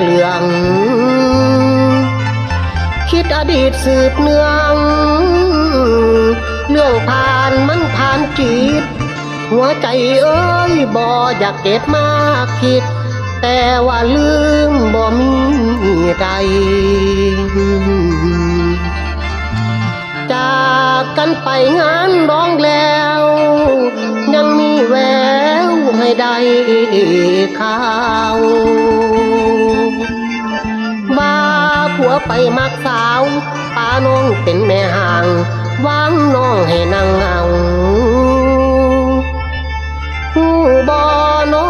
เหลือง คิดอดีตสืบเนือง เรื่องผ่านมันผ่านจิต หัวใจเอ้ยบ่อยากเก็บมากคิด แต่ว่าลืมบ่มีใดจากกันไปงานร้องแล้ว ได้ข่าวว่าผัวไปมักสาวป้าน้องเป็นแม่ห่างวางน้องให้นั่งเอาผู้บอนอ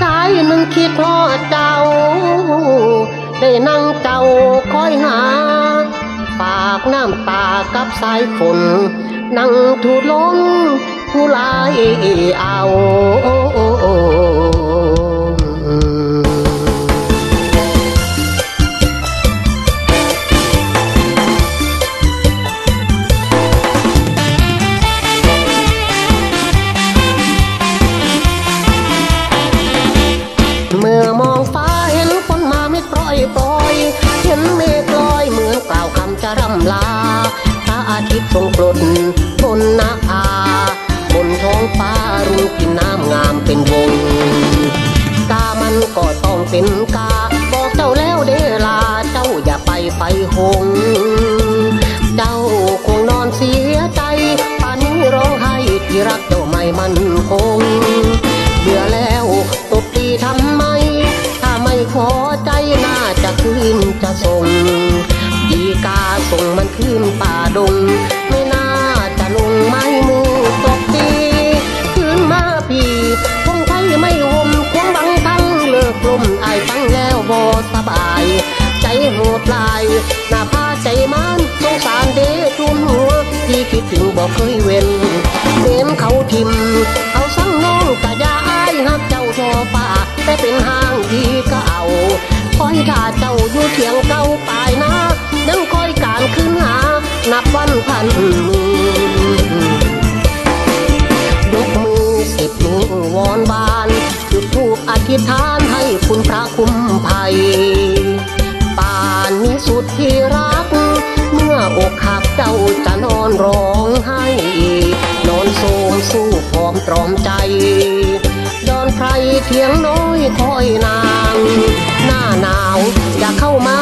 ชายหนึ่งคิดทอดเจ้า ได้นั่งเจ้าคอยหา ปากน้ำตากับสายฝนนั่งถูลง ผู้ลายเอาเมื่อมองฟ้าเห็นฝนมาไม่ปล่อยปล่อย เห็นเมฆลอยเหมือนกล่าวคำจะร่ำลาพระอาทิตย์ทรงกลดบนน้าผา กินน้ำงามเป็นวง กามันก็ต้องเป็นกา บอกเจ้าแล้วเดลา เจ้าอย่าไปไฟหง เจ้าคงนอนเสียใจป่านนี้ร้องไห้ที่รักเจ้าไม่มันคงเบื่อแล้วตบตีทำไม ถ้าไม่พอใจน่าจะคืนจะส่งดีกาส่งมันขึ้นป่าดงไม่น่า ที่คิดถึงบอกเคยเว้นเว้นเขาทิมเอาสั่งน้องกะยาอายหักเจ้าทอป่าแต่เป็นห้างที่เก่าคอยถ้าเจ้าอยู่เถียงเก่าปลายนะยังคอยการขึ้นหา นับวันพันยกมือสิบนิ้ววอนบานจุดทูปอธิษฐานให้คุณพระคุ้มภัยป่านนี้สุดที่รัก อกหักเจ้าจะนอนร้องไห้ นอนโสมสู้พร้อมตรอมใจดอนไพรเทียงน้อยคอยนาง หน้าหนาวอย่าเข้ามา